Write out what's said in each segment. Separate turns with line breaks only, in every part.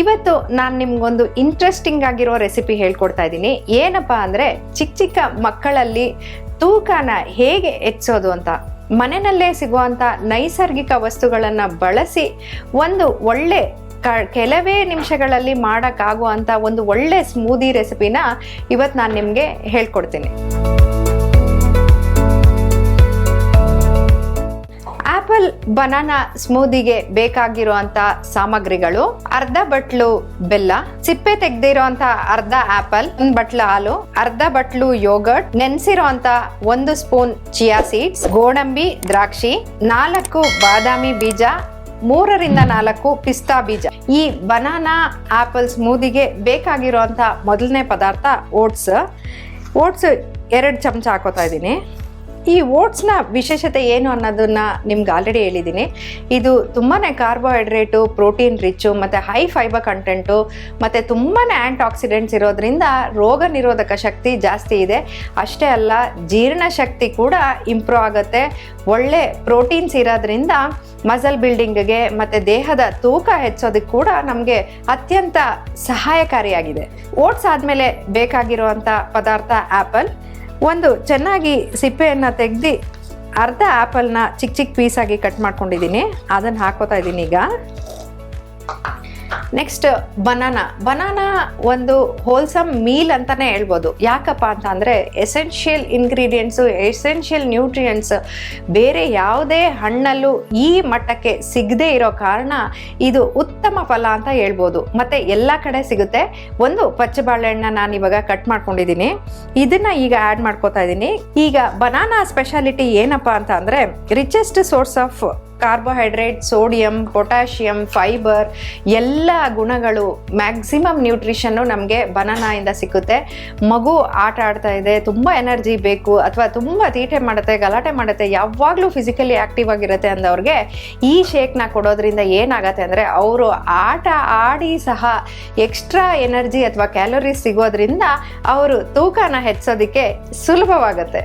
ಇವತ್ತು ನಾನು ನಿಮ್ಗೊಂದು ಇಂಟ್ರೆಸ್ಟಿಂಗ್ ಆಗಿರೋ ರೆಸಿಪಿ ಹೇಳ್ಕೊಡ್ತಾ ಇದ್ದೀನಿ. ಏನಪ್ಪ ಅಂದರೆ ಚಿಕ್ಕ ಚಿಕ್ಕ ಮಕ್ಕಳಲ್ಲಿ ತೂಕನ ಹೇಗೆ ಹೆಚ್ಚೋದು ಅಂತ, ಮನೆಯಲ್ಲೇ ಸಿಗುವಂಥ ನೈಸರ್ಗಿಕ ವಸ್ತುಗಳನ್ನು ಬಳಸಿ ಒಂದು ಒಳ್ಳೆ ಕ, ಕೆಲವೇ ನಿಮಿಷಗಳಲ್ಲಿ ಮಾಡೋಕ್ಕಾಗುವಂಥ ಒಂದು ಒಳ್ಳೆ ಸ್ಮೂದಿ ರೆಸಿಪಿನ ಇವತ್ತು ನಾನು ನಿಮಗೆ ಹೇಳ್ಕೊಡ್ತೀನಿ. ಬನಾನಾ ಸ್ಮೂದಿಗೆ ಬೇಕಾಗಿರುವಂತ ಸಾಮಗ್ರಿಗಳು, ಅರ್ಧ ಬಟ್ಲು ಬೆಲ್ಲ, ಸಿಪ್ಪೆ ತೆಗ್ದಿರುವಂತ ಅರ್ಧ ಆಪಲ್, ಒಂದ್ ಬಟ್ಲು ಹಾಲು, ಅರ್ಧ ಬಟ್ಲು ಯೋಗರ್ಟ್, ನೆನ್ಸಿರುವಂತ ಒಂದು ಸ್ಪೂನ್ ಚಿಯಾ ಸೀಡ್ಸ್, ಗೋಡಂಬಿ, ದ್ರಾಕ್ಷಿ, ನಾಲ್ಕು ಬಾದಾಮಿ ಬೀಜ, ಮೂರರಿಂದ ನಾಲ್ಕು ಪಿಸ್ತಾ ಬೀಜ. ಈ ಬನಾನಾ ಆಪಲ್ ಸ್ಮೂದಿಗೆ ಬೇಕಾಗಿರುವಂತ ಮೊದಲನೇ ಪದಾರ್ಥ ಓಟ್ಸ್. ಓಟ್ಸ್ ಎರಡು ಚಮಚ ಹಾಕೋತಾ ಇದ್ದೀನಿ. ಈ ಓಟ್ಸ್ನ ವಿಶೇಷತೆ ಏನು ಅನ್ನೋದನ್ನ ನಿಮ್ಗೆ ಆಲ್ರೆಡಿ ಹೇಳಿದ್ದೀನಿ. ಇದು ತುಂಬಾ ಕಾರ್ಬೋಹೈಡ್ರೇಟು ಪ್ರೋಟೀನ್ ರಿಚ್ಚು ಮತ್ತು ಹೈ ಫೈಬರ್ ಕಂಟೆಂಟು ಮತ್ತು ತುಂಬಾ ಆ್ಯಂಟಿ ಆಕ್ಸಿಡೆಂಟ್ಸ್ ಇರೋದ್ರಿಂದ ರೋಗ ನಿರೋಧಕ ಶಕ್ತಿ ಜಾಸ್ತಿ ಇದೆ. ಅಷ್ಟೇ ಅಲ್ಲ ಜೀರ್ಣಶಕ್ತಿ ಕೂಡ ಇಂಪ್ರೂವ್ ಆಗುತ್ತೆ. ಒಳ್ಳೆ ಪ್ರೋಟೀನ್ಸ್ ಇರೋದ್ರಿಂದ ಮಸಲ್ ಬಿಲ್ಡಿಂಗ್ಗೆ ಮತ್ತು ದೇಹದ ತೂಕ ಹೆಚ್ಚೋದಕ್ಕೆ ಕೂಡ ನಮಗೆ ಅತ್ಯಂತ ಸಹಾಯಕಾರಿಯಾಗಿದೆ. ಓಟ್ಸ್ ಆದಮೇಲೆ ಬೇಕಾಗಿರುವಂಥ ಪದಾರ್ಥ ಆ್ಯಪಲ್ ಒಂದು ಚೆನ್ನಾಗಿ ಸಿಪ್ಪೆಯನ್ನು ತೆಗೆದು ಅರ್ಧ ಆ್ಯಪಲ್ನ ಚಿಕ್ಕ ಚಿಕ್ಕ ಪೀಸಾಗಿ ಕಟ್ ಮಾಡ್ಕೊಂಡಿದ್ದೀನಿ. ಅದನ್ನು ಹಾಕೋತಾ ಇದ್ದೀನಿ ಈಗ. ನೆಕ್ಸ್ಟ್ ಬನಾನಾ ಬನಾನಾ ಒಂದು ಹೋಲ್ಸಮ್ ಮೀಲ್ ಅಂತಲೇ ಹೇಳ್ಬೋದು. ಯಾಕಪ್ಪ ಅಂತ ಅಂದರೆ ಎಸೆನ್ಷಿಯಲ್ ಇಂಗ್ರೀಡಿಯೆಂಟ್ಸು ಎಸೆನ್ಷಿಯಲ್ ನ್ಯೂಟ್ರಿಯೆಂಟ್ಸ್ ಬೇರೆ ಯಾವುದೇ ಹಣ್ಣಲ್ಲೂ ಈ ಮಟ್ಟಕ್ಕೆ ಸಿಗದೇ ಇರೋ ಕಾರಣ ಇದು ಉತ್ತಮ ಫಲ ಅಂತ ಹೇಳ್ಬೋದು. ಮತ್ತು ಎಲ್ಲ ಕಡೆ ಸಿಗುತ್ತೆ. ಒಂದು ಪಚ್ಚ ಬಾಳೆಹಣ್ಣ ನಾನು ಇವಾಗ ಕಟ್ ಮಾಡ್ಕೊಂಡಿದ್ದೀನಿ. ಇದನ್ನು ಈಗ ಆ್ಯಡ್ ಮಾಡ್ಕೋತಾ ಇದ್ದೀನಿ. ಈಗ ಬನಾನಾ ಸ್ಪೆಷಾಲಿಟಿ ಏನಪ್ಪ ಅಂತ ಅಂದರೆ richest source of carbohydrate, sodium, potassium, fibre ಎಲ್ಲ ಗುಣಗಳು ಮ್ಯಾಕ್ಸಿಮಮ್ ನ್ಯೂಟ್ರಿಷನ್ನು ನಮಗೆ ಬನಾನಾಯಿಂದ ಸಿಕ್ಕುತ್ತೆ. ಮಗು ಆಟ ಆಡ್ತಾ ಇದೆ, ತುಂಬ ಎನರ್ಜಿ ಬೇಕು ಅಥವಾ ತುಂಬ ತೀಟೆ ಮಾಡುತ್ತೆ, ಗಲಾಟೆ ಮಾಡುತ್ತೆ, ಯಾವಾಗಲೂ ಫಿಸಿಕಲಿ ಆ್ಯಕ್ಟಿವ್ ಆಗಿರುತ್ತೆ ಅಂದವ್ರಿಗೆ ಈ ಶೇಕ್ನ ಕೊಡೋದ್ರಿಂದ ಏನಾಗತ್ತೆ ಅಂದರೆ ಅವರು ಆಟ ಆಡಿ ಸಹ ಎಕ್ಸ್ಟ್ರಾ ಎನರ್ಜಿ ಅಥವಾ ಕ್ಯಾಲೋರೀಸ್ ಸಿಗೋದ್ರಿಂದ ಅವರು ತೂಕನ ಹೆಚ್ಚೋದಕ್ಕೆ ಸುಲಭವಾಗುತ್ತೆ.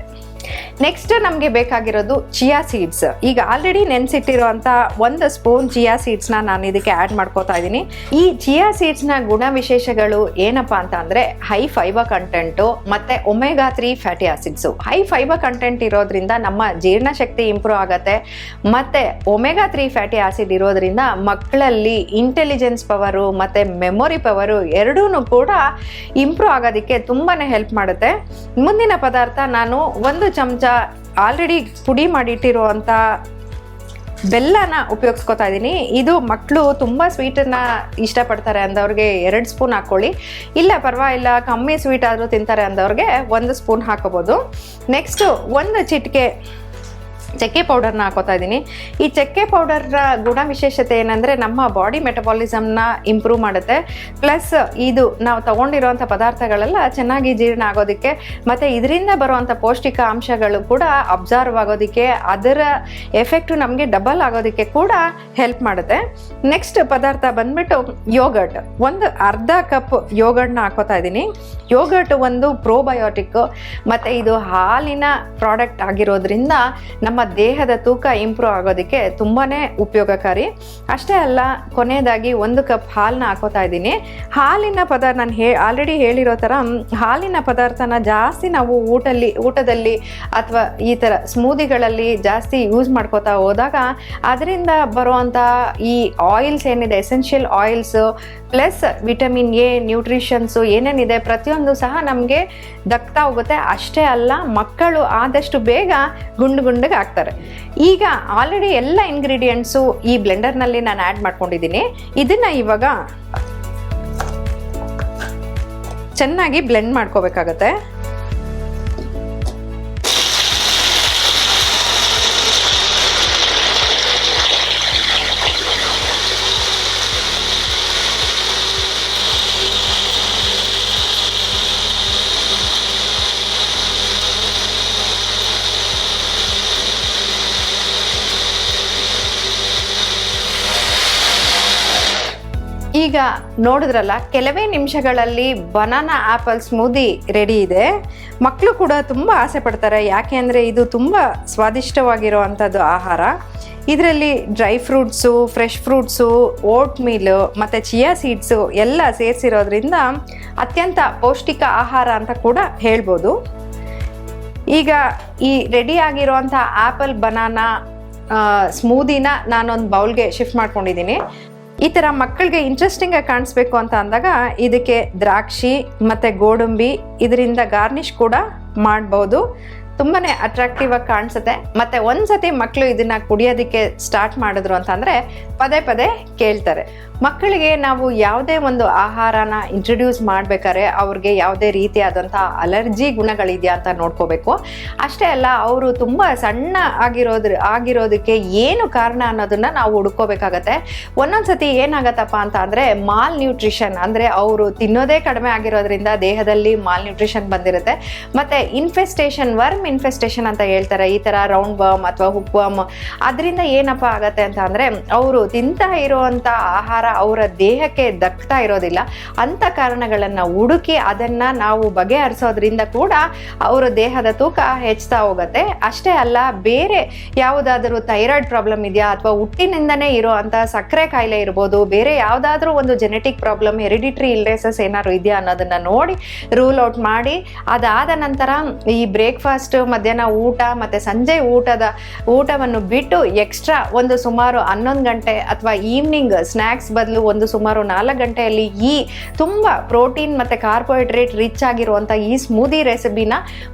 ನೆಕ್ಸ್ಟ್ ನಮಗೆ ಬೇಕಾಗಿರೋದು ಚಿಯಾ ಸೀಡ್ಸ್ ಈಗ ಆಲ್ರೆಡಿ ನೆನೆಸಿಟ್ಟಿರುವಂಥ ಒಂದು ಸ್ಪೂನ್ ಚಿಯಾ ಸೀಡ್ಸ್ನ ನಾನು ಇದಕ್ಕೆ ಆ್ಯಡ್ ಮಾಡ್ಕೋತಾ ಇದ್ದೀನಿ. ಈ ಚಿಯಾ ಸೀಡ್ಸ್ನ ಗುಣ ವಿಶೇಷಗಳು ಏನಪ್ಪ ಅಂತ ಅಂದರೆ ಹೈ ಫೈಬರ್ ಕಂಟೆಂಟು ಮತ್ತು omega three fatty acids high fibre content ಇರೋದ್ರಿಂದ ನಮ್ಮ ಜೀರ್ಣಶಕ್ತಿ ಇಂಪ್ರೂವ್ ಆಗುತ್ತೆ. ಮತ್ತು ಒಮೆಗಾ ತ್ರೀ ಫ್ಯಾಟಿ ಆಸಿಡ್ ಇರೋದ್ರಿಂದ ಮಕ್ಕಳಲ್ಲಿ ಇಂಟೆಲಿಜೆನ್ಸ್ ಪವರು ಮತ್ತು ಮೆಮೊರಿ ಪವರು ಎರಡೂ ಕೂಡ ಇಂಪ್ರೂವ್ ಆಗೋದಕ್ಕೆ ತುಂಬಾ ಹೆಲ್ಪ್ ಮಾಡುತ್ತೆ. ಮುಂದಿನ ಪದಾರ್ಥ ನಾನು ಒಂದು ಚಮಚ ಆಲ್ರೆಡಿ ಪುಡಿ ಮಾಡಿಟ್ಟಿರುವಂಥ ಬೆಲ್ಲನ ಉಪಯೋಗಿಸ್ಕೊತಾ ಇದ್ದೀನಿ ಇದು ಮಕ್ಕಳು ತುಂಬ ಸ್ವೀಟನ್ನು ಇಷ್ಟಪಡ್ತಾರೆ ಅಂದವ್ರಿಗೆ ಎರಡು ಸ್ಪೂನ್ ಹಾಕ್ಕೊಳ್ಳಿ. ಇಲ್ಲ ಪರವಾಗಿಲ್ಲ, ಕಮ್ಮಿ ಸ್ವೀಟ್ ಆದರೂ ತಿಂತಾರೆ ಅಂದವ್ರಿಗೆ ಒಂದು ಸ್ಪೂನ್ ಹಾಕೋಬೋದು ನೆಕ್ಸ್ಟು ಒಂದು ಚಿಟಿಕೆ. ಚಕ್ಕೆ ಪೌಡರ್ನ ಹಾಕೋತಾ ಇದ್ದೀನಿ ಈ ಚಕ್ಕೆ ಪೌಡರ್ನ ಗುಣ ವಿಶೇಷತೆ ಏನಂದರೆ ನಮ್ಮ ಬಾಡಿ ಮೆಟಬಾಲಿಸಮ್ನ ಇಂಪ್ರೂವ್ ಮಾಡುತ್ತೆ. ಪ್ಲಸ್ ಇದು ನಾವು ತಗೊಂಡಿರುವಂಥ ಪದಾರ್ಥಗಳೆಲ್ಲ ಚೆನ್ನಾಗಿ ಜೀರ್ಣ ಆಗೋದಕ್ಕೆ ಮತ್ತು ಇದರಿಂದ ಬರುವಂಥ ಪೌಷ್ಟಿಕ ಅಂಶಗಳು ಕೂಡ ಅಬ್ಸರ್ವ್ ಆಗೋದಕ್ಕೆ, ಅದರ ಎಫೆಕ್ಟು ನಮಗೆ ಡಬಲ್ ಆಗೋದಕ್ಕೆ ಕೂಡ ಹೆಲ್ಪ್ ಮಾಡುತ್ತೆ. ನೆಕ್ಸ್ಟ್ ಪದಾರ್ಥ ಬಂದ್ಬಿಟ್ಟು ಯೋಗರ್ಟ್ ಒಂದು ಅರ್ಧ ಕಪ್ ಯೋಗರ್ಟ್ನ ಹಾಕೋತಾ ಇದ್ದೀನಿ ಯೋಗರ್ಟ್ ಒಂದು ಪ್ರೋಬಯೋಟಿಕ್ ಮತ್ತು ಇದು ಹಾಲಿನ ಪ್ರಾಡಕ್ಟ್ ಆಗಿರೋದ್ರಿಂದ ನಮ್ಮ ದೇಹದ ತೂಕ ಇಂಪ್ರೂವ್ ಆಗೋದಕ್ಕೆ ತುಂಬಾ ಉಪಯೋಗಕಾರಿ. ಅಷ್ಟೇ ಅಲ್ಲ, ಕೊನೆಯದಾಗಿ ಒಂದು ಕಪ್ ಹಾಲನ್ನ ಹಾಕೋತಾ ಇದ್ದೀನಿ. ಹಾಲಿನ ಪದಾರ್ಥ ನಾನು ಹೇ ಆಲ್ರೆಡಿ ಹೇಳಿರೋ ಥರ ಹಾಲಿನ ಪದಾರ್ಥನ ಜಾಸ್ತಿ ನಾವು ಊಟಲ್ಲಿ, ಊಟದಲ್ಲಿ ಅಥವಾ ಈ ಥರ ಸ್ಮೂದಿಗಳಲ್ಲಿ ಜಾಸ್ತಿ ಯೂಸ್ ಮಾಡ್ಕೋತಾ ಹೋದಾಗ, ಅದರಿಂದ ಬರುವಂಥ ಈ ಆಯಿಲ್ಸ್ ಏನಿದೆ essential oils plus vitamin A nutritions ಏನೇನಿದೆ ಪ್ರತಿಯೊಂದು ಸಹ ನಮಗೆ ದಕ್ತಾ ಹೋಗುತ್ತೆ. ಅಷ್ಟೇ ಅಲ್ಲ, ಮಕ್ಕಳು ಆದಷ್ಟು ಬೇಗ ಗುಂಡು ಗುಂಡಿಗೆ ಆಗ್ತಾರೆ ಈಗ ಆಲ್ರೆಡಿ ಎಲ್ಲ ಇಂಗ್ರೀಡಿಯೆಂಟ್ಸು ಈ ಬ್ಲೆಂಡರ್ನಲ್ಲಿ ನಾನು ಆ್ಯಡ್ ಮಾಡ್ಕೊಂಡಿದ್ದೀನಿ. ಇದನ್ನು ಇವಾಗ ಚೆನ್ನಾಗಿ ಬ್ಲೆಂಡ್ ಮಾಡ್ಕೋಬೇಕಾಗತ್ತೆ. ಈಗ ನೋಡಿದ್ರಲ್ಲ, ಕೆಲವೇ ನಿಮಿಷಗಳಲ್ಲಿ ಬನಾನಾ ಆಪಲ್ ಸ್ಮೂದಿ ರೆಡಿ ಇದೆ. ಮಕ್ಕಳು ಕೂಡ ತುಂಬ ಆಸೆ ಪಡ್ತಾರೆ, ಯಾಕೆ ಅಂದರೆ ಇದು ತುಂಬ ಸ್ವಾದಿಷ್ಟವಾಗಿರುವಂಥದ್ದು ಆಹಾರ. ಇದರಲ್ಲಿ dry fruits fresh fruits oatmeal ಮತ್ತು ಚಿಯಾ ಸೀಡ್ಸು ಎಲ್ಲ ಸೇರಿಸಿರೋದ್ರಿಂದ ಅತ್ಯಂತ ಪೌಷ್ಟಿಕ ಆಹಾರ ಅಂತ ಕೂಡ ಹೇಳ್ಬೋದು. ಈಗ ಈ ರೆಡಿ ಆಗಿರುವಂಥ ಆ್ಯಪಲ್ ಬನಾನಾ ಸ್ಮೂದಿನ ನಾನೊಂದು ಬೌಲ್ಗೆ ಶಿಫ್ಟ್ ಮಾಡ್ಕೊಂಡಿದ್ದೀನಿ. ಈ ಥರ ಮಕ್ಕಳಿಗೆ ಇಂಟ್ರೆಸ್ಟಿಂಗ್ ಆಗಿ ಕಾಣಿಸ್ಬೇಕು ಅಂತ ಅಂದಾಗ ಇದಕ್ಕೆ ದ್ರಾಕ್ಷಿ ಮತ್ತು ಗೋಡಂಬಿ ಇದರಿಂದ ಗಾರ್ನಿಷ್ ಕೂಡ ಮಾಡ್ಬೋದು. ತುಂಬಾನೇ ಅಟ್ರಾಕ್ಟಿವ್ ಆಗಿ ಕಾಣಿಸುತ್ತೆ. ಮತ್ತೆ ಒಂದ್ಸತಿ ಮಕ್ಕಳು ಇದನ್ನ ಕುಡಿಯೋದಕ್ಕೆ ಸ್ಟಾರ್ಟ್ ಮಾಡಿದ್ರು ಅಂತಂದ್ರೆ ಪದೇ ಪದೇ ಕೇಳ್ತಾರೆ. ಮಕ್ಕಳಿಗೆ ನಾವು ಯಾವುದೇ ಒಂದು ಆಹಾರನ ಇಂಟ್ರೊಡ್ಯೂಸ್ ಮಾಡ್ಬೇಕಾದ್ರೆ ಅವ್ರಿಗೆ ಯಾವುದೇ ರೀತಿಯಾದಂಥ ಅಲರ್ಜಿ ಗುಣಗಳಿದೆಯಾ ಅಂತ ನೋಡ್ಕೋಬೇಕು. ಅಷ್ಟೇ ಅಲ್ಲ, ಅವರು ತುಂಬ ಸಣ್ಣ ಆಗಿರೋದ್ರ, ಆಗಿರೋದಕ್ಕೆ ಏನು ಕಾರಣ ಅನ್ನೋದನ್ನ ನಾವು ಹುಡ್ಕೋಬೇಕಾಗತ್ತೆ. ಒಂದೊಂದ್ಸತಿ ಏನಾಗತ್ತಪ್ಪ ಅಂತ ಅಂದರೆ ಮಾಲ್ ನ್ಯೂಟ್ರಿಷನ್ ಅಂದರೆ ಅವರು ತಿನ್ನೋದೇ ಕಡಿಮೆ ಆಗಿರೋದ್ರಿಂದ ದೇಹದಲ್ಲಿ ಮಾಲ್ ನ್ಯೂಟ್ರಿಷನ್ ಬಂದಿರುತ್ತೆ. ಮತ್ತು ಇನ್ಫೆಸ್ಟೇಷನ್ ವರ್ಮ್ ಇನ್ಫೆಸ್ಟೇಷನ್ ಅಂತ ಹೇಳ್ತಾರೆ, ಈ ಥರ ರೌಂಡ್ ವರ್ಮ್ ಅಥವಾ ಹುಕ್ ವರ್ಮ್ ಅದರಿಂದ ಏನಪ್ಪ ಆಗತ್ತೆ ಅಂತ ಅಂದರೆ, ಅವರು ತಿಂತಾ ಇರುವಂತ ಆಹಾರ ಅವರ ದೇಹಕ್ಕೆ ದಕ್ತಾ ಇರೋದಿಲ್ಲ. ಅಂತ ಕಾರಣಗಳನ್ನು ಹುಡುಕಿ ಅದನ್ನು ನಾವು ಬಗೆಹರಿಸೋದ್ರಿಂದ ಕೂಡ ಅವರ ದೇಹದ ತೂಕ ಹೆಚ್ಚುತ್ತಾ ಹೋಗುತ್ತೆ. ಅಷ್ಟೇ ಅಲ್ಲ, ಬೇರೆ ಯಾವುದಾದರೂ ಥೈರಾಯ್ಡ್ ಪ್ರಾಬ್ಲಮ್ ಇದೆಯಾ ಅಥವಾ ಹುಟ್ಟಿನಿಂದನೇ ಇರೋ ಅಂತ ಸಕ್ಕರೆ ಕಾಯಿಲೆ ಇರ್ಬೋದು, ಬೇರೆ ಯಾವುದಾದ್ರೂ ಒಂದು ಜೆನೆಟಿಕ್ ಪ್ರಾಬ್ಲಮ್ ಹೆರಿಡಿಟ್ರಿ ಇಲ್ನೆಸಸ್ ಏನಾದ್ರು ಇದೆಯಾ ಅನ್ನೋದನ್ನು ನೋಡಿ ರೂಲ್ ಔಟ್ ಮಾಡಿ, ಅದಾದ ನಂತರ ಈ ಬ್ರೇಕ್ಫಾಸ್ಟ್ ಮಧ್ಯಾಹ್ನ ಊಟ ಮತ್ತು ಸಂಜೆ ಊಟದ ಊಟವನ್ನು ಬಿಟ್ಟು ಎಕ್ಸ್ಟ್ರಾ ಒಂದು ಸುಮಾರು ಹನ್ನೊಂದು ಗಂಟೆ ಅಥವಾ ಈವ್ನಿಂಗ್ ಸ್ನ್ಯಾಕ್ಸ್ ಬದಲು ಒಂದು ಸುಮಾರು ನಾಲ್ಕು ಗಂಟೆಯಲ್ಲಿ ಈ ತುಂಬ ಪ್ರೋಟೀನ್ ಮತ್ತು ಕಾರ್ಬೋಹೈಡ್ರೇಟ್ ರಿಚ್ ಆಗಿರುವಂಥ ಈ ಸ್ಮೂದಿ ರೆಸಿಪಿನ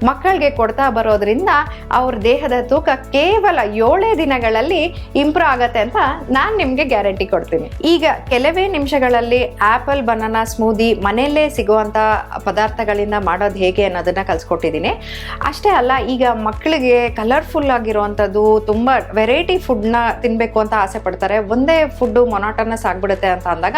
ಮಕ್ಕಳಿಗೆ ಕೊಡ್ತಾ ಬರೋದ್ರಿಂದ ಅವ್ರ ದೇಹದ ತೂಕ ಕೇವಲ ಏಳೇ ದಿನಗಳಲ್ಲಿ ಇಂಪ್ರೂವ್ ಆಗತ್ತೆ ಅಂತ ನಾನು ನಿಮಗೆ ಗ್ಯಾರಂಟಿ ಕೊಡ್ತೀನಿ. ಈಗ ಕೆಲವೇ ನಿಮಿಷಗಳಲ್ಲಿ ಆ್ಯಪಲ್ ಬನಾನಾ ಸ್ಮೂದಿ ಮನೆಯಲ್ಲೇ ಸಿಗುವಂಥ ಪದಾರ್ಥಗಳಿಂದ ಮಾಡೋದು ಹೇಗೆ ಅನ್ನೋದನ್ನು ಕಲಿಸ್ಕೊಟ್ಟಿದ್ದೀನಿ. ಅಷ್ಟೇ ಅಲ್ಲ, ಈಗ ಮಕ್ಕಳಿಗೆ ಕಲರ್ಫುಲ್ ಆಗಿರುವಂಥದ್ದು, ತುಂಬ ವೆರೈಟಿ ಫುಡ್ನ ತಿನ್ನಬೇಕು ಅಂತ ಆಸೆ ಪಡ್ತಾರೆ. ಒಂದೇ ಫುಡ್ಡು ಮೊನಾಟನಸ್ ಆಗಿಬಿಡುತ್ತೆ. ಅಂತ ಅಂದಾಗ,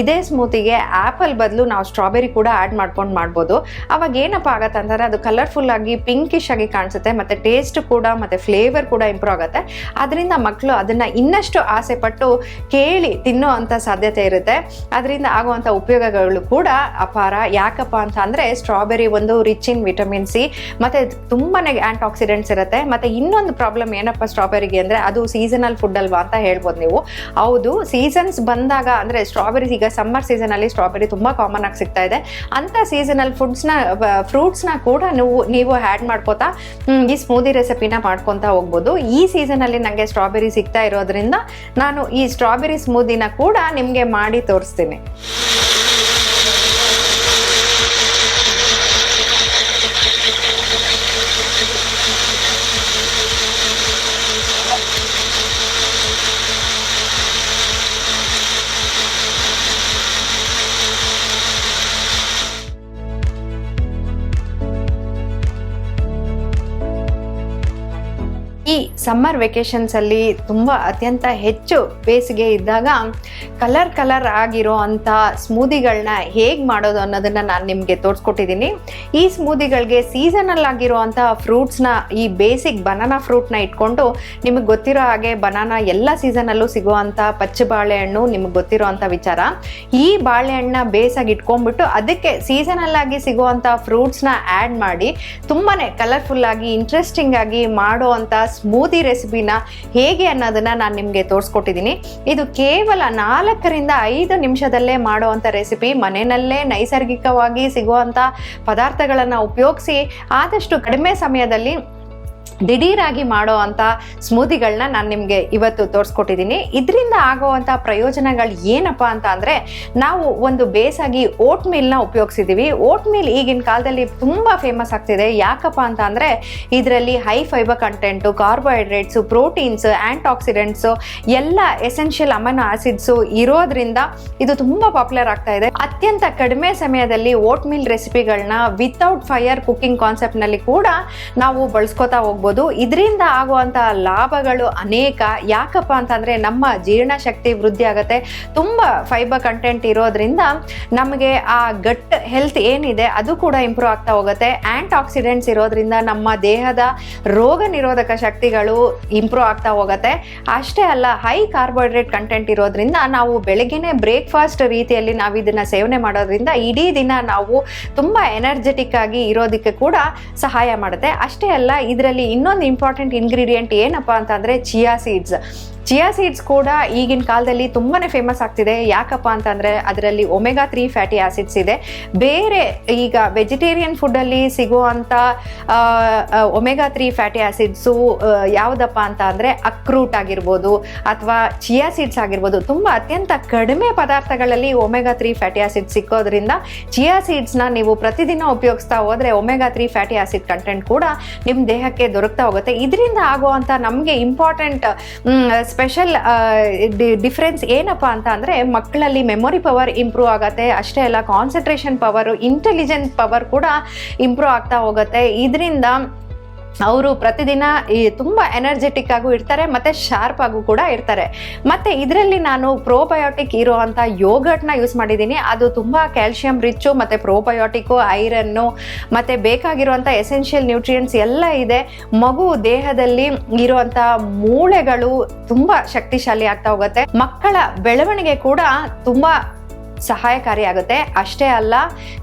ಇದೇ ಸ್ಮೂತಿಗೆ ಆ್ಯಪಲ್ ಬದಲು ನಾವು ಸ್ಟ್ರಾಬೆರಿ ಕೂಡ ಆ್ಯಡ್ ಮಾಡ್ಕೊಂಡು ಮಾಡ್ಬೋದು. ಅವಾಗ ಏನಪ್ಪ ಆಗತ್ತೆ ಅಂತಂದರೆ, ಅದು ಕಲರ್ಫುಲ್ ಆಗಿ ಪಿಂಕಿಶ್ ಆಗಿ ಕಾಣಿಸುತ್ತೆ, ಮತ್ತು ಟೇಸ್ಟ್ ಕೂಡ, ಮತ್ತು ಫ್ಲೇವರ್ ಕೂಡ ಇಂಪ್ರೂವ್ ಆಗುತ್ತೆ. ಅದರಿಂದ ಮಕ್ಕಳು ಅದನ್ನು ಇನ್ನಷ್ಟು ಆಸೆ ಪಟ್ಟು ಕೇಳಿ ತಿನ್ನೋ ಅಂಥ ಸಾಧ್ಯತೆ ಇರುತ್ತೆ. ಅದರಿಂದ ಆಗುವಂಥ ಉಪಯೋಗಗಳು ಕೂಡ ಅಪಾರ. ಯಾಕಪ್ಪ ಅಂತ ಅಂದರೆ, ಸ್ಟ್ರಾಬೆರಿ ಒಂದು ರಿಚ್ ಇನ್ ವಿಟಮಿನ್ ಸಿ ಮತ್ತು ತುಂಬಾ ಆ್ಯಂಟಿ ಆಕ್ಸಿಡೆಂಟ್ಸ್ ಇರುತ್ತೆ. ಮತ್ತು ಇನ್ನೊಂದು ಪ್ರಾಬ್ಲಮ್ ಏನಪ್ಪ ಸ್ಟ್ರಾಬೆರಿಗೆ ಅಂದರೆ, ಅದು ಸೀಸನಲ್ ಫುಡ್ ಅಲ್ವಾ ಅಂತ ಹೇಳ್ಬೋದು ನೀವು. ಹೌದು ಸೀಸನ್ಸ್ ಬಂದಾಗ ಅಂದರೆ ಸ್ಟ್ರಾಬೆರಿ ಈಗ ಸಮ್ಮರ್ ಸೀಸನಲ್ಲಿ ಸ್ಟ್ರಾಬೆರಿ ತುಂಬ ಕಾಮನ್ ಆಗಿ ಸಿಗ್ತಾ ಇದೆ. ಅಂಥ ಸೀಸನಲ್ ಫುಡ್ಸ್ನ ಫ್ರೂಟ್ಸ್ನ ಕೂಡ ನೀವು ನೀವು ಆ್ಯಡ್ ಮಾಡ್ಕೋತಾ ಈ ಸ್ಮೂದಿ ರೆಸಿಪಿನ ಮಾಡ್ಕೊತಾ ಹೋಗ್ಬೋದು. ಈ ಸೀಸನಲ್ಲಿ ನನಗೆ ಸ್ಟ್ರಾಬೆರಿ ಸಿಗ್ತಾ ಇರೋದ್ರಿಂದ ನಾನು ಈ ಸ್ಟ್ರಾಬೆರಿ ಸ್ಮೂದಿನ ಕೂಡ ನಿಮಗೆ ಮಾಡಿ ತೋರಿಸ್ತೀನಿ. ಸಮ್ಮರ್ ವೆಕೇಶನ್ಸಲ್ಲಿ ತುಂಬ ಅತ್ಯಂತ ಹೆಚ್ಚು ಬೇಸಿಗೆ ಇದ್ದಾಗ ಕಲರ್ ಕಲರ್ ಆಗಿರೋ ಅಂಥ ಸ್ಮೂದಿಗಳನ್ನ ಹೇಗೆ ಮಾಡೋದು ಅನ್ನೋದನ್ನು ನಾನು ನಿಮಗೆ ತೋರಿಸ್ಕೊಟ್ಟಿದ್ದೀನಿ ಈ ಸ್ಮೂದಿಗಳಿಗೆ ಸೀಸನಲ್ ಆಗಿರೋ ಅಂಥ ಫ್ರೂಟ್ಸ್ನ ಈ ಬೇಸಿಕ್ ಬನಾನಾ ಫ್ರೂಟ್ನ ಇಟ್ಕೊಂಡು ನಿಮಗೆ ಗೊತ್ತಿರೋ ಹಾಗೆ ಬನಾನಾ ಎಲ್ಲ ಸೀಸನಲ್ಲೂ ಸಿಗುವಂಥ ಪಚ್ಚ ಬಾಳೆಹಣ್ಣು ನಿಮಗೆ ಗೊತ್ತಿರೋ ಅಂಥ ವಿಚಾರ. ಈ ಬಾಳೆಹಣ್ಣನ್ನ ಬೇಸಾಗಿ ಇಟ್ಕೊಂಡ್ಬಿಟ್ಟು ಅದಕ್ಕೆ ಸೀಸನಲ್ ಆಗಿ ಸಿಗುವಂಥ ಫ್ರೂಟ್ಸ್ನ ಆ್ಯಡ್ ಮಾಡಿ ತುಂಬಾ ಕಲರ್ಫುಲ್ ಆಗಿ ಇಂಟ್ರೆಸ್ಟಿಂಗ್ ಆಗಿ ಮಾಡುವಂಥ ಸ್ಮೂದಿ ರೆಸಿಪಿನ ಹೇಗೆ ಅನ್ನೋದನ್ನ ನಾನು ನಿಮಗೆ ತೋರಿಸ್ಕೊಟ್ಟಿದ್ದೀನಿ ಇದು ಕೇವಲ ನಾಲ್ಕರಿಂದ ಐದು ನಿಮಿಷದಲ್ಲೇ ಮಾಡುವಂಥ ರೆಸಿಪಿ ಮನೆಯಲ್ಲೇ ನೈಸರ್ಗಿಕವಾಗಿ ಸಿಗುವಂಥ ಪದಾರ್ಥಗಳನ್ನು ಉಪಯೋಗಿಸಿ ಆದಷ್ಟು ಕಡಿಮೆ ಸಮಯದಲ್ಲಿ ದಿಢೀರಾಗಿ ಮಾಡೋ ಅಂಥ ಸ್ಮೂದಿಗಳನ್ನ ನಾನು ನಿಮಗೆ ಇವತ್ತು ತೋರಿಸ್ಕೊಟ್ಟಿದ್ದೀನಿ ಇದರಿಂದ ಆಗುವಂಥ ಪ್ರಯೋಜನಗಳು ಏನಪ್ಪ ಅಂತ ಅಂದರೆ, ನಾವು ಒಂದು ಬೇಸಾಗಿ ಓಟ್ ಮೀಲ್ನ ಉಪಯೋಗಿಸಿದ್ದೀವಿ ಓಟ್ ಮೀಲ್ ಈಗಿನ ಕಾಲದಲ್ಲಿ ತುಂಬ ಫೇಮಸ್ ಆಗ್ತಿದೆ. ಯಾಕಪ್ಪ ಅಂತ ಅಂದರೆ, ಇದರಲ್ಲಿ high fibre content, carbohydrates, proteins oxidants ಎಲ್ಲ ಎಸೆನ್ಷಿಯಲ್ ಅಮೈನೋ ಆಸಿಡ್ಸು ಇರೋದ್ರಿಂದ ಇದು ತುಂಬ ಪಾಪ್ಯುಲರ್ ಆಗ್ತಾ ಇದೆ. ಅತ್ಯಂತ ಕಡಿಮೆ ಸಮಯದಲ್ಲಿ ಓಟ್ ಮೀಲ್ ರೆಸಿಪಿಗಳನ್ನ ವಿತೌಟ್ ಫೈರ್ ಕುಕ್ಕಿಂಗ್ ಕಾನ್ಸೆಪ್ಟ್ನಲ್ಲಿ ಕೂಡ ನಾವು ಬಳಸ್ಕೊತಾ ಹೋಗ್ಬೋದು. ಇದರಿಂದ ಆಗುವಂಥ ಲಾಭಗಳು ಅನೇಕ. ಯಾಕಪ್ಪ ಅಂತಂದರೆ ನಮ್ಮ ಜೀರ್ಣಶಕ್ತಿ ವೃದ್ಧಿ ಆಗುತ್ತೆ. ತುಂಬ ಫೈಬರ್ ಕಂಟೆಂಟ್ ಇರೋದ್ರಿಂದ ನಮಗೆ ಆ ಗಟ್ ಹೆಲ್ತ್ ಏನಿದೆ ಅದು ಕೂಡ ಇಂಪ್ರೂವ್ ಆಗ್ತಾ ಹೋಗುತ್ತೆ. ಆ್ಯಂಟ್ ಆಕ್ಸಿಡೆಂಟ್ಸ್ ಇರೋದ್ರಿಂದ ನಮ್ಮ ದೇಹದ ರೋಗ ನಿರೋಧಕ ಶಕ್ತಿಗಳು ಇಂಪ್ರೂವ್ ಆಗ್ತಾ ಹೋಗುತ್ತೆ. ಅಷ್ಟೇ ಅಲ್ಲ ಹೈ ಕಾರ್ಬೋಹೈಡ್ರೇಟ್ ಕಂಟೆಂಟ್ ಇರೋದ್ರಿಂದ ನಾವು ಬೆಳಗ್ಗೆನೆ ಬ್ರೇಕ್ಫಾಸ್ಟ್ ರೀತಿಯಲ್ಲಿ ನಾವು ಇದನ್ನ ಸೇವನೆ ಮಾಡೋದ್ರಿಂದ ಇಡೀ ದಿನ ನಾವು ತುಂಬ ಎನರ್ಜೆಟಿಕ್ ಆಗಿ ಇರೋದಕ್ಕೆ ಕೂಡ ಸಹಾಯ ಮಾಡುತ್ತೆ. ಅಷ್ಟೇ ಅಲ್ಲ, ಇದರಲ್ಲಿ ಇನ್ನೊಂದು ಇಂಪಾರ್ಟೆಂಟ್ ಇಂಗ್ರೀಡಿಯೆಂಟ್ ಏನಪ್ಪ ಅಂತಂದರೆ ಚಿಯಾ ಸೀಡ್ಸ್ ಚಿಯಾ ಸೀಡ್ಸ್ ಕೂಡ ಈಗಿನ ಕಾಲದಲ್ಲಿ ತುಂಬಾ ಫೇಮಸ್ ಆಗ್ತಿದೆ. ಯಾಕಪ್ಪ ಅಂತಂದರೆ ಅದರಲ್ಲಿ ಒಮೆಗಾ ತ್ರೀ ಫ್ಯಾಟಿ ಆಸಿಡ್ಸ್ ಇದೆ. ಬೇರೆ ಈಗ ವೆಜಿಟೇರಿಯನ್ ಫುಡ್ಡಲ್ಲಿ ಸಿಗುವಂಥ ಒಮೆಗಾ ತ್ರೀ ಫ್ಯಾಟಿ ಆಸಿಡ್ಸು ಯಾವುದಪ್ಪ ಅಂತ ಅಂದರೆ ಅಕ್ರೂಟ್ ಆಗಿರ್ಬೋದು ಅಥವಾ ಚಿಯಾ ಸೀಡ್ಸ್ ಆಗಿರ್ಬೋದು. ತುಂಬ ಅತ್ಯಂತ ಕಡಿಮೆ ಪದಾರ್ಥಗಳಲ್ಲಿ ಒಮೆಗಾ ತ್ರೀ ಫ್ಯಾಟಿ ಆಸಿಡ್ ಸಿಕ್ಕೋದ್ರಿಂದ ಚಿಯಾ ಸೀಡ್ಸ್ನ ನೀವು ಪ್ರತಿದಿನ ಉಪಯೋಗಿಸ್ತಾ ಹೋದರೆ omega three fatty acid content ಕೂಡ ನಿಮ್ಮ ದೇಹಕ್ಕೆ ದೊರಕ್ತಾ ಹೋಗುತ್ತೆ. ಇದರಿಂದ ಆಗುವಂಥ ನಮಗೆ ಇಂಪಾರ್ಟೆಂಟ್ ಸ್ಪೆಷಲ್ ಡಿಫ್ರೆನ್ಸ್ ಏನಪ್ಪ ಅಂತ ಅಂದರೆ ಮಕ್ಕಳಲ್ಲಿ ಮೆಮೊರಿ ಪವರ್ ಇಂಪ್ರೂವ್ ಆಗುತ್ತೆ. ಅಷ್ಟೇ ಅಲ್ಲ ಕಾನ್ಸಂಟ್ರೇಷನ್ ಪವರು ಇಂಟೆಲಿಜೆಂಟ್ ಪವರ್ ಕೂಡ ಇಂಪ್ರೂವ್ ಆಗ್ತಾ ಹೋಗುತ್ತೆ. ಇದರಿಂದ ಅವರು ಪ್ರತಿದಿನ ಈ ತುಂಬ ಎನರ್ಜೆಟಿಕ್ ಆಗು ಇರ್ತಾರೆ, ಮತ್ತು ಶಾರ್ಪ್ ಆಗು ಕೂಡ ಇರ್ತಾರೆ. ಮತ್ತು ಇದರಲ್ಲಿ ನಾನು ಪ್ರೋಬಯೋಟಿಕ್ ಇರುವಂತ ಯೋಗರ್ಟ್ನ ಯೂಸ್ ಮಾಡಿದ್ದೀನಿ. ಅದು ತುಂಬ ಕ್ಯಾಲ್ಶಿಯಂ ರಿಚ್ಚು ಮತ್ತು ಪ್ರೋಬಯೋಟಿಕ್ಕು ಐರನ್ನು ಮತ್ತು ಬೇಕಾಗಿರುವಂಥ ಎಸೆನ್ಷಿಯಲ್ ನ್ಯೂಟ್ರಿಯೆಂಟ್ಸ್ ಎಲ್ಲ ಇದೆ. ಮಗು ದೇಹದಲ್ಲಿ ಇರುವಂಥ ಮೂಳೆಗಳು ತುಂಬ ಶಕ್ತಿಶಾಲಿ ಆಗ್ತಾ ಹೋಗುತ್ತೆ. ಮಕ್ಕಳ ಬೆಳವಣಿಗೆ ಕೂಡ ತುಂಬ ಸಹಾಯಕಾರಿಯಾಗುತ್ತೆ. ಅಷ್ಟೇ ಅಲ್ಲ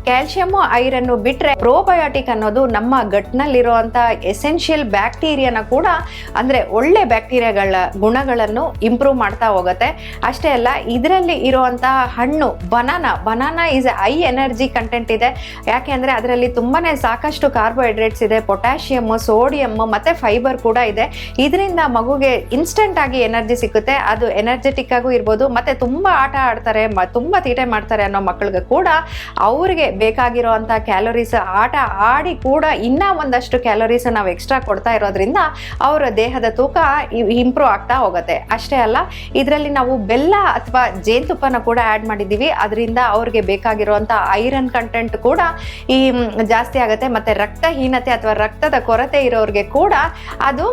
ಕ್ಯಾಲ್ಸಿಯಂ ಐರನ್ನು ಬಿಟ್ಟರೆ ಪ್ರೋಬಯೋಟಿಕ್ ಅನ್ನೋದು ನಮ್ಮ ಗಟ್ನಲ್ಲಿರುವಂಥ ಎಸೆನ್ಷಿಯಲ್ ಬ್ಯಾಕ್ಟೀರಿಯಾನ ಕೂಡ ಅಂದರೆ ಒಳ್ಳೆ ಬ್ಯಾಕ್ಟೀರಿಯಾಗಳ ಗುಣಗಳನ್ನು ಇಂಪ್ರೂವ್ ಮಾಡ್ತಾ ಹೋಗುತ್ತೆ. ಅಷ್ಟೇ ಅಲ್ಲ, ಇದರಲ್ಲಿ ಇರುವಂತಹ ಹಣ್ಣು, banana banana is high energy content ಇದೆ. ಯಾಕೆ ಅಂದರೆ ಅದರಲ್ಲಿ ತುಂಬಾ ಸಾಕಷ್ಟು ಕಾರ್ಬೋಹೈಡ್ರೇಟ್ಸ್ ಇದೆ ಪೊಟ್ಯಾಷಿಯಮ್ಮು ಸೋಡಿಯಮ್ಮು ಮತ್ತು ಫೈಬರ್ ಕೂಡ ಇದೆ. ಇದರಿಂದ ಮಗುಗೆ ಇನ್ಸ್ಟೆಂಟ್ ಆಗಿ ಎನರ್ಜಿ ಸಿಗುತ್ತೆ ಅದು ಎನರ್ಜೆಟಿಕ್ ಆಗೂ ಇರ್ಬೋದು, ಮತ್ತು ತುಂಬ ಆಟ ಆಡ್ತಾರೆ ತುಂಬ ತೀಟೆ ಮಾಡ್ತಾರೆ ಅನ್ನೋ ಮಕ್ಕಳಿಗೆ ಕೂಡ ಅವರಿಗೆ ಅಂತ ಕ್ಯಾಲೋರೀಸ್ ಆಟ ಆಡಿ ಕೂಡ ಇನ್ನೂ ಒಂದಷ್ಟು ಕ್ಯಾಲೋರೀಸ್ ನಾವು ಎಕ್ಸ್ಟ್ರಾ ಕೊಡ್ತಾ ಇರೋದ್ರಿಂದ ಅವರ ದೇಹದ ತೂಕ ಇಂಪ್ರೂವ್ ಆಗ್ತಾ ಹೋಗುತ್ತೆ. ಅಷ್ಟೇ ಅಲ್ಲ, ಇದರಲ್ಲಿ ನಾವು ಬೆಲ್ಲ ಅಥವಾ ಜೇನುತುಪ್ಪನ ಕೂಡ ಆ್ಯಡ್ ಮಾಡಿದ್ದೀವಿ. ಅದರಿಂದ ಅವ್ರಿಗೆ ಬೇಕಾಗಿರುವಂಥ ಐರನ್ ಕಂಟೆಂಟ್ ಕೂಡ ಈ ಜಾಸ್ತಿ ಆಗುತ್ತೆ. ಮತ್ತು ರಕ್ತಹೀನತೆ ಅಥವಾ ರಕ್ತದ ಕೊರತೆ ಇರೋರಿಗೆ ಕೂಡ ಅದು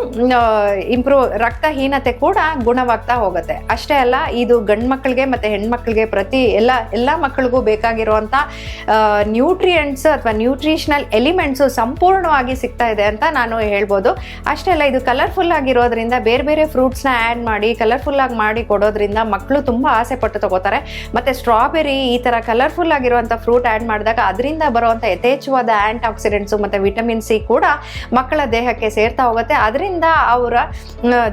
ಇಂಪ್ರೂವ್ ರಕ್ತಹೀನತೆ ಕೂಡ ಗುಣವಾಗ್ತಾ ಹೋಗುತ್ತೆ. ಅಷ್ಟೇ ಅಲ್ಲ, ಇದು ಗಂಡು ಮಕ್ಕಳಿಗೆ ಮತ್ತು ಹೆಣ್ಮಕ್ಳಿಗೆ ಪ್ರತಿ ಎಲ್ಲ ಎಲ್ಲ ಮಕ್ಕಳಿಗೂ ಬೇಕಾಗಿರುವಂಥ ನ್ಯೂಟ್ರಿಯೆಂಟ್ಸ್ ಅಥವಾ ನ್ಯೂಟ್ರಿಷನಲ್ ಎಲಿಮೆಂಟ್ಸು ಸಂಪೂರ್ಣವಾಗಿ ಸಿಗ್ತಾ ಇದೆ ಅಂತ ನಾನು ಹೇಳ್ಬೋದು. ಅಷ್ಟೇ ಅಲ್ಲ, ಇದು ಕಲರ್ಫುಲ್ ಆಗಿರೋದ್ರಿಂದ ಬೇರೆ ಬೇರೆ ಫ್ರೂಟ್ಸ್ನ ಆ್ಯಡ್ ಮಾಡಿ ಕಲರ್ಫುಲ್ ಆಗಿ ಮಾಡಿ ಕೊಡೋದ್ರಿಂದ ಮಕ್ಕಳು ತುಂಬ ಆಸೆ ಪಟ್ಟು ತಗೋತಾರೆ. ಮತ್ತು ಸ್ಟ್ರಾಬೆರಿ ಈ ಥರ ಕಲರ್ಫುಲ್ ಆಗಿರುವಂಥ ಫ್ರೂಟ್ ಆ್ಯಡ್ ಮಾಡಿದಾಗ ಅದರಿಂದ ಬರುವಂಥ ಯಥೇಚ್ಛವಾದ ಆ್ಯಂಟಿ ಆಕ್ಸಿಡೆಂಟ್ಸು ಮತ್ತು ವಿಟಮಿನ್ ಸಿ ಕೂಡ ಮಕ್ಕಳ ದೇಹಕ್ಕೆ ಸೇರ್ತಾ ಹೋಗುತ್ತೆ. ಅದರಿಂದ ಅವರ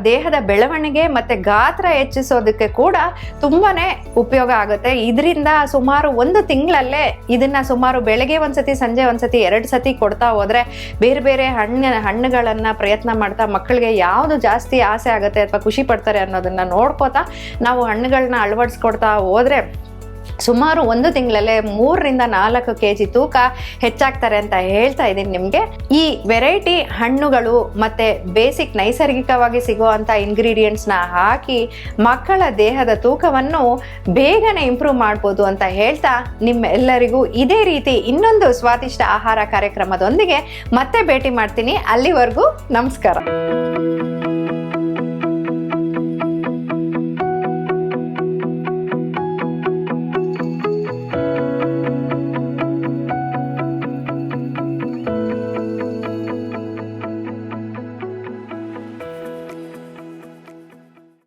ದೇಹದ ಬೆಳವಣಿಗೆ ಮತ್ತು ಗಾತ್ರ ಹೆಚ್ಚಿಸೋದಕ್ಕೆ ಕೂಡ ತುಂಬಾ ಉಪಯೋಗ ಆಗುತ್ತೆ. ಇದರಿಂದ ಸುಮಾರು ಒಂದು ತಿಂಗಳಲ್ಲೇ ಇದನ್ನ ಸುಮಾರು ಬೆಳಗ್ಗೆ ಒಂದ್ಸತಿ, ಸಂಜೆ ಒಂದ್ಸತಿ, ಎರಡು ಸತಿ ಕೊಡ್ತಾ ಹೋದ್ರೆ ಬೇರೆ ಬೇರೆ ಹಣ್ಣು ಹಣ್ಣುಗಳನ್ನ ಪ್ರಯತ್ನ ಮಾಡ್ತಾ ಮಕ್ಕಳಿಗೆ ಯಾವುದು ಜಾಸ್ತಿ ಆಸೆ ಆಗುತ್ತೆ ಅಥವಾ ಖುಷಿ ಪಡ್ತಾರೆ ಅನ್ನೋದನ್ನ ನೋಡ್ಕೋತಾ ನಾವು ಹಣ್ಣುಗಳನ್ನ ಅಳವಡಿಸ್ಕೊಡ್ತಾ ಹೋದ್ರೆ ಸುಮಾರು ಒಂದು ತಿಂಗಳಲ್ಲೇ ಮೂರರಿಂದ ನಾಲ್ಕು ಕೆ ಜಿ ತೂಕ ಹೆಚ್ಚಾಗ್ತಾರೆ ಅಂತ ಹೇಳ್ತಾ ಇದ್ದೀನಿ ನಿಮಗೆ. ಈ ವೆರೈಟಿ ಹಣ್ಣುಗಳು ಮತ್ತು ಬೇಸಿಕ್ ನೈಸರ್ಗಿಕವಾಗಿ ಸಿಗುವಂಥ ಇಂಗ್ರೀಡಿಯೆಂಟ್ಸ್ನ ಹಾಕಿ ಮಕ್ಕಳ ದೇಹದ ತೂಕವನ್ನು ಬೇಗನೆ ಇಂಪ್ರೂವ್ ಮಾಡ್ಬೋದು ಅಂತ ಹೇಳ್ತಾ ನಿಮ್ಮೆಲ್ಲರಿಗೂ ಇದೇ ರೀತಿ ಇನ್ನೊಂದು ಸ್ವಾದಿಷ್ಟ ಆಹಾರ ಕಾರ್ಯಕ್ರಮದೊಂದಿಗೆ ಮತ್ತೆ ಭೇಟಿ ಮಾಡ್ತೀನಿ. ಅಲ್ಲಿವರೆಗೂ ನಮಸ್ಕಾರ.